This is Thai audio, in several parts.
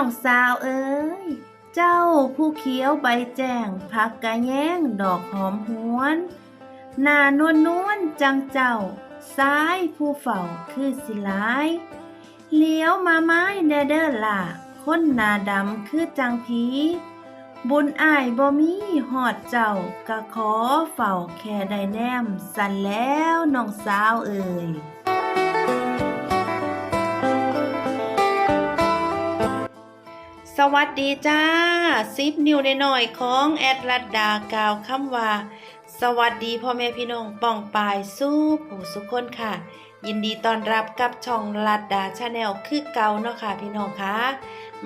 องสาวเอ้ย เจ้าผู้เขียวใบแจ้งพักกะแย้งดอกหอมหวนหน้านวลนวลจังเจ้า ซ้ายผู้เฝ้าคือสิลายเลี้ยวมาไม้แดเด้อล่ะคนหน้าดำคือจังผีบุญอ้ายบ่มีหอดเจ้าก็ขอเฝ้าแค่ได้แนม สั่นแล้วน้องสาวเอ่ย สวัสดีจ้าซิปนิวในหน่อยของแอดลัดดากล่าวคำว่า สวัสดีพ่อแม่พี่น้องป่องปายสู้ผู้สุกคนค่ะ ยินดีต้อนรับกับช่องลัดดาชาแนลคือเก่าเนาะค่ะพี่น้องคะ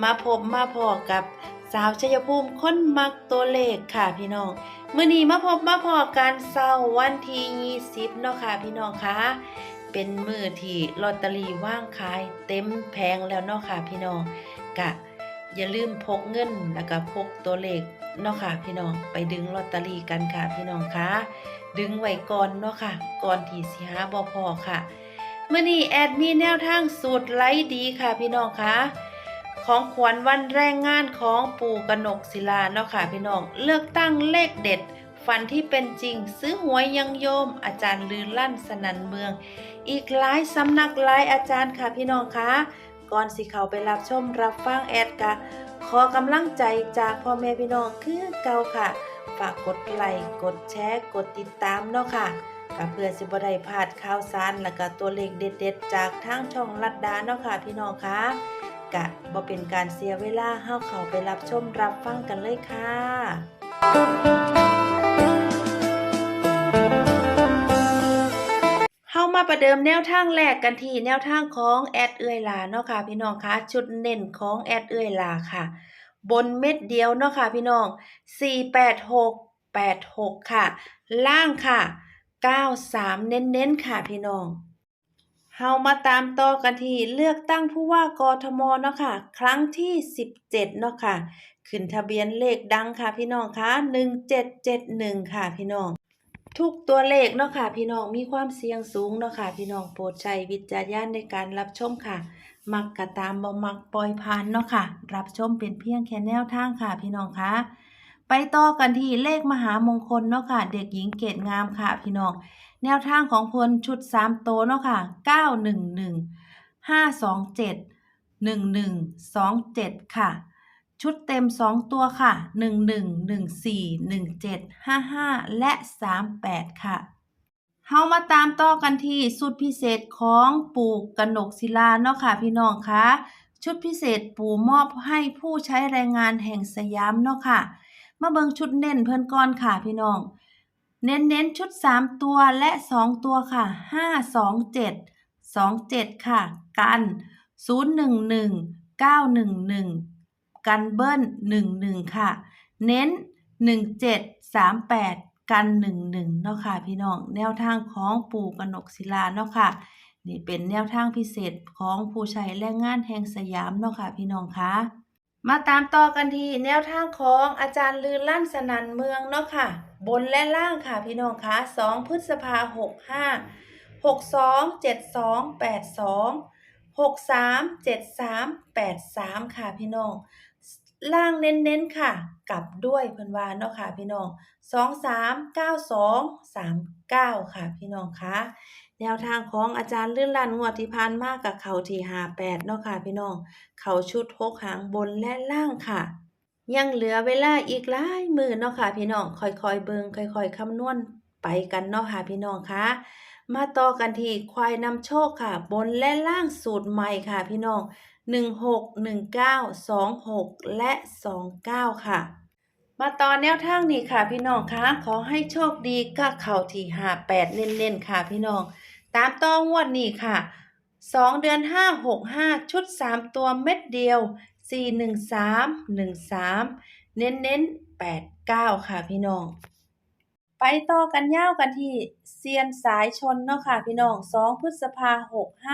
มาพบมาพอกับสาวชัยภูมิคนมักตัวเลขค่ะพี่น้องเมื่อนี้มาพบมาพอกันเสาร์วันที่20เนาะค่ะพี่น้องคะเป็นมือที่ลอตเตอรี่ว่างขายเต็มแผงแล้วเนาะค่ะพี่น้องกะ อย่าลืมพกเงินแล้วก็พกตัวเลขเนาะค่ะ พี่น้องไปดึงลอตเตอรี่กันค่ะพี่น้องคะดึงไว้ก่อนเนาะค่ะ ก่อนที่สิหาบ่พอค่ะเมื่อนี้แอดมีแนวทางสูตรไลดีค่ะ พี่น้องคะของขวัญวันแรงงานของปู่กนกศิลาเนาะค่ะ พี่น้องเลือกตั้งเลขเด็ดฝันที่เป็นจริง ซื้อหวยยังโยม อาจารย์ลือลั่นสนันเมือง อีกหลายสำนักหลายอาจารย์ค่ะพี่น้องคะ ก่อนสิเขาไปรับชมรับฟังแอดกะขอกำลังใจจากพ่อแม่พี่น้องคือเก่าค่ะ ฝากกดไลค์กดแชร์กดติดตามเนาะค่ะก็เพื่อสิบได้พลาดข่าวสารแล้วก็ตัวเลขเด็ดๆ จากทางช่องลัดดาเนาะค่ะพี่น้องคะกะบ่เป็นการเสียเวลาเฮาเขาไปรับชมรับฟังกันเลยค่ะ ประเดิมแนวทางแรกกันที่แนวทางของแอดเอื้อยลาเนาะค่ะพี่น้องคะชุดเน้นของแอดเอื้อยลาค่ะ บนเม็ดเดียวเนาะค่ะพี่น้อง 486 86 ค่ะ ล่างค่ะ 93 เน้นๆค่ะพี่น้องเฮามาตามต่อกันที่เลือกตั้งผู้ว่ากทมเนาะค่ะ ครั้งที่ 17 เนาะค่ะ ขึ้นทะเบียนเลขดังค่ะพี่น้องคะ1771 ค่ะพี่น้อง ทุกตัวเลขเนาะค่ะ พี่น้องมีความเสี่ยงสูงเนาะค่ะ พี่น้องโปรดใช้วิจารณญาณในการรับชมค่ะ มักกะตามบ่มักปล่อยผ่านเนาะค่ะ รับชมเป็นเพียงแค่แนวทางค่ะ พี่น้องคะไปต่อกันที่เลขมหามงคลเนาะค่ะ เด็กหญิงเกตงามค่ะ พี่น้องแนวทางของพลชุด3โตเนาะค่ะ911 527 1127ค่ะ ชุดเต็ม 2 ตัวค่ะ 11 14 17 55 และ 38 ค่ะเฮามาตามต่อกันที่สุดพิเศษของปู่กนกศิลาเนาะค่ะพี่น้องคะชุดพิเศษปู่มอบให้ผู้ใช้แรงงานแห่งสยามเนาะค่ะ มาเบิ่งชุดเน้นเพิ่นก่อนค่ะพี่น้อง เน้นเน้นชุด 3 ตัวและ 2 ตัวค่ะ 5 2 7 2 7 ค่ะ กัน 011 911 กันเบิ้ล11 ค่ะ เน้น 17 38 กัน 11เนาะค่ะพี่น้องแนวทางของปู่กนกศิลาเนาะค่ะนี่เป็นแนวทางพิเศษของผู้ใช้แรงงานแห่งสยามเนาะค่ะพี่น้องคะมาตามต่อกันทีแนวทางของอาจารย์ลือลั่นสนันเมืองเนาะค่ะ บนและล่างค่ะพี่น้องคะ2พฤษภาหกห้าหกสองเจ็ดสองแปดสองหกสามเจ็ดสามแปดสามค่ะพี่น้อง ล่างเน้นๆค่ะ กลับด้วยเพิ่นว่าเนาะค่ะพี่น้องสองสามเก้าสองสามเก้าค่ะพี่น้องคะแนวทางของอาจารย์ลื่นลันงวดที่ผ่านมากกับเขาที่หาแปดเนาะค่ะพี่น้องเขาชุดหกหางบนและล่างค่ะ ยังเหลือเวลาอีกหลายมือเนาะค่ะพี่น้องค่อยๆเบิงค่อย ๆคำนวณไปกันเนาะค่ะพี่น้องคะมาต่อกันที่ควายนำโชคค่ะ บนและล่างสูตรใหม่ค่ะพี่น้อง 16 19 26 และ 29 ค่ะ มาต่อแนวทางนี้ค่ะพี่น้องคะขอให้โชคดีกับเข่าที่58เน้นๆค่ะพี่น้อง ตามต่องวดนี้ค่ะ 2 เดือน 5 6 5 ชุด 3 ตัวเม็ดเดียว 4 1 3 1 3 เน้นเน้น8 9 ค่ะพี่น้องไปต่อกันยาวกันที่เซียนสายชนเนาะค่ะพี่น้อง 2 พฤษภา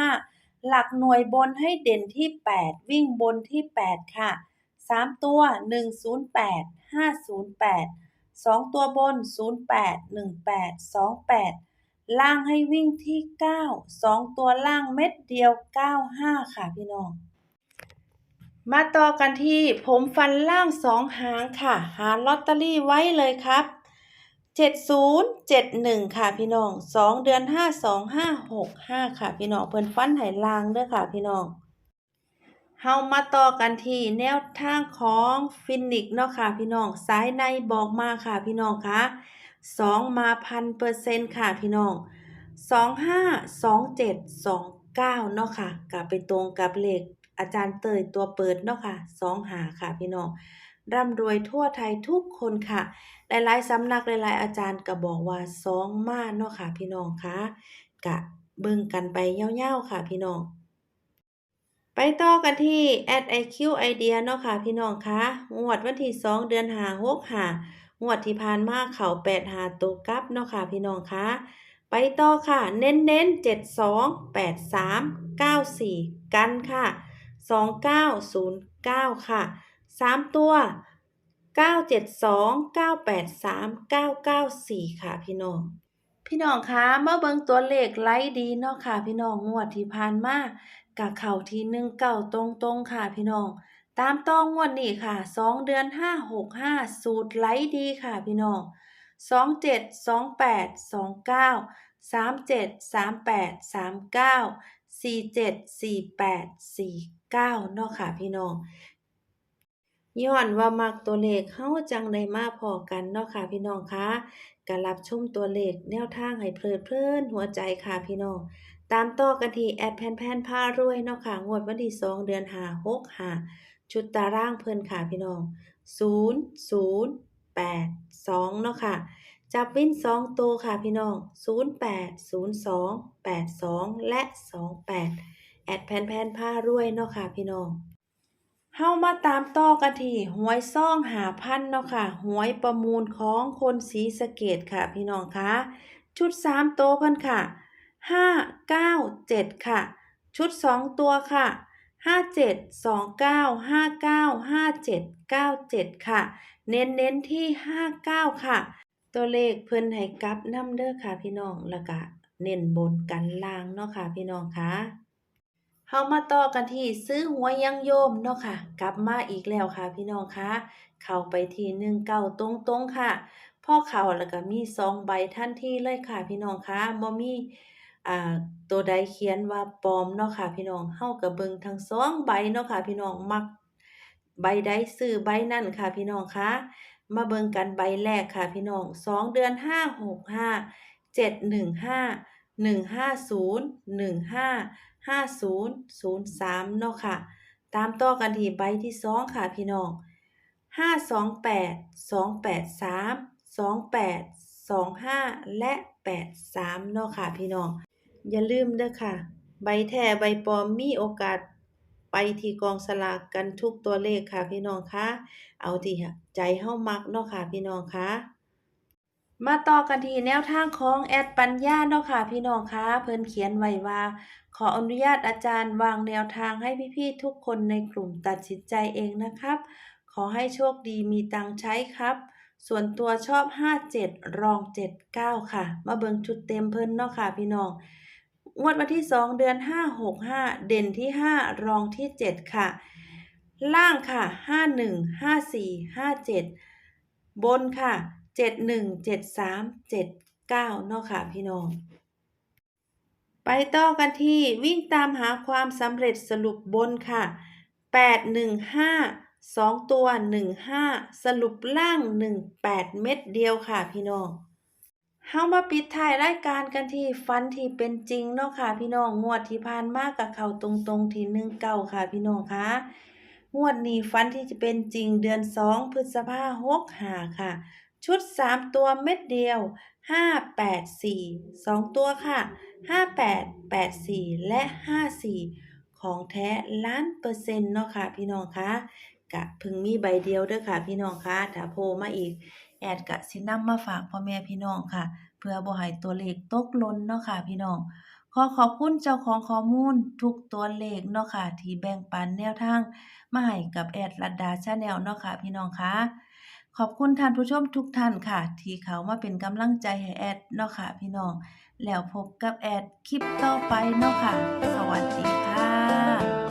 65 หลักหน่วยบนให้เด่นที่ 8 วิ่งบนที่ 8 ค่ะ 3 ตัว 108 508 2 ตัวบน 08 18 28 ล่างให้วิ่งที่ 9 2 ตัวล่างเม็ดเดียว 95 ค่ะพี่น้อง มาต่อกันที่ผมฟันล่างสองหางค่ะ หาลอตเตอรี่ไว้เลยครับ 7071 ค่ะพี่น้อง2เดือน5 2 5 6 5 ค่ะพี่น้องเพิ่นฟันให้ลางเด้อค่ะพี่น้องเฮามาต่อกันที่แนวทางของฟินิกเนาะค่ะพี่น้องสายในบอกมาค่ะพี่น้องคะ2มาพันเปอร์เซ็นต์ค่ะพี่น้อง25 27 29เนาะค่ะก็ไปตรงกับเลขอาจารย์เตยตัวเปิดเนาะค่ะ2หาค่ะพี่น้อง ร่ำรวยทั่วไทยทุกคนค่ะ หลายๆสำนักหลายๆอาจารย์ก็บอกว่า2มาเนาะค่ะพี่น้องคะกะเบิ่งกันไปเยาๆค่ะพี่น้อง ไปต่อกันที่ @iq idea เนาะค่ะพี่น้องคะงวดวันที่2เดือน5 6 5งวดที่ผ่านมาเข้า8 5ตัวกลับเนาะค่ะพี่น้องคะไปต่อค่ะ เน้นๆ72 83 94กันค่ะ2909ค่ะ 3 ตัว 972 983 994 ค่ะพี่น้อง พี่น้องคะมาเบิ่งตัวเลขไลท์ดีเนาะค่ะ พี่น้องงวดที่ผ่านมากะเข้าที่หนึ่งเก้าตรงๆค่ะพี่น้อง ตามต้องงวดนี้ค่ะสองเดือนห้าหกห้าสูตรไลท์ดีค่ะพี่น้องสองเจ็ดสองแปดสองเก้าสามเจ็ดสามแปดสามเก้าสี่เจ็ดสี่แปดสี่เก้าเนาะค่ะพี่น้อง ย้อนว่ามักตัวเลขเฮาจังได้มาพอกันเนาะค่ะพี่น้องคะก็รับชมตัวเลขแนวทางให้เพลิดเพลินหัวใจค่ะพี่น้อง ตามต่อกันที่แอดแพนแพนพารวยเนาะค่ะงวดวันที่2เดือน5 6 5ชุดตารางเพลินค่ะพี่น้อง0 0 8 2เนาะค่ะจับวิน2ตัวค่ะพี่น้อง0 8 0 2 8 2แปดสองและ28แอดแพนแพนพารวยเนาะค่ะพี่น้อง เฮามาตามต่อกันที่หวยซ่องหาพันเนาะค่ะหวยประมูลของคนศรีสะเกดค่ะ พี่น้องคะชุด3โตวเพิ่นค่ะ5 9 7ค่ะ ชุด2ตัวค่ะ5 7 2 9 5 9 5 7 9 7ค่ะ เน้นเน้นที่59ค่ะ ตัวเลขเพิ่นให้กับน้ำเด้อค่ะพี่น้องแล้วก็เน้นบนกันล่างเนาะค่ะพี่น้องคะ เฮามาต่อกันที่ซื้อหวยยังโยมเนาะค่ะ กลับมาอีกแล้วค่ะพี่น้องคะเข้าไปที่หนึ่งเก้าตรงๆค่ะพ่อเข้าแล้วก็มีสองใบทันที่เลยค่ะพี่น้องคะบ่มีอ่าตัวใดเขียนว่าปลอมเนาะค่ะ พี่น้องเฮาก็เบิงทั้งสองใบเนาะค่ะ พี่น้องมักใบใดซื้อใบนั่นค่ะ พี่น้องคะมาเบิงกันใบแรกค่ะ พี่น้องสองเดือนห้าหกห้าเจ็ดหนึ่งห้าหนึ่งห้าศูนย์หนึ่งห้า ห้าศูนย์ศูนย์สามเนาะค่ะ ตามต่อกันที่ใบที่สองค่ะพี่น้องห้าสองแปดสองแปดสามสองแปดสองห้าและแปดสามเนาะค่ะพี่น้อง อย่าลืมเด้อค่ะ ใบแท้ใบปลอมมีโอกาสไปที่กองสลากกันทุกตัวเลขค่ะพี่น้องคะ เอาที่ใจเฮามักเนาะค่ะพี่น้องคะ มาต่อกันที่แนวทางของแอดปัญญาเนาะค่ะพี่น้องคะเพิ่นเขียนไว้ว่า ขออนุญาตอาจารย์วางแนวทางให้พี่ๆทุกคนในกลุ่มตัดสินใจเองนะครับ ขอให้โชคดีมีตังใช้ครับ ส่วนตัวชอบ 57 รอง 79 ค่ะ มาเบิงชุดเต็มเพิ่นเนาะค่ะพี่น้องงวดวันที่ 2 เดือน 5 6 5 เด่นที่ 5 รองที่ 7 ค่ะ ล่างค่ะ 51 54 57 บนค่ะ 71 73 79เจ็ดสามเจ็ดเก้าเนาะค่ะพี่น้อง ไปต่อกันที่วิ่งตามหาความสำเร็จสรุปบนค่ะ8 1 5 2ตัว1 5สรุปล่าง1 8เม็ดเดียวค่ะพี่น้องเฮามาปิดท้ายรายการกันที่ฟันที่เป็นจริงเนาะค่ะ พี่น้องงวดที่ผ่านมากกับเขาตรงๆที่หนึ่งเก้าค่ะ พี่น้องคะงวดนี้ฟันที่จะเป็นจริงเดือนสองพฤษภาหกหาค่ะ ชุดสามตัวเม็ดเดียวห้าแปดสี่สองตัวค่ะห้าแปดแปดสี่และห้าสี่ของแท้ล้านเปอร์เซ็นต์เนาะค่ะพี่น้องคะกะพิ่งมีใบเดียวเด้อค่ะพี่น้องคะถ้าโผล่มาอีก แอดกะสินำมาฝากพ่อแม่พี่น้องค่ะ เพื่อบ่ให้ตัวเลขตกหล่นเนาะค่ะพี่น้อง ขอขอบคุณเจ้าของข้อมูลทุกตัวเลขเนาะค่ะที่แบ่งปันแนวทางมาให้กับแอดลัดดาชาแนลเนาะค่ะพี่น้องคะ ขอบคุณท่านผู้ชมทุกท่านค่ะ ที่เขามาเป็นกำลังใจให้แอดเนาะค่ะพี่น้อง แล้วพบกับแอดคลิปต่อไปเนาะค่ะ สวัสดีค่ะ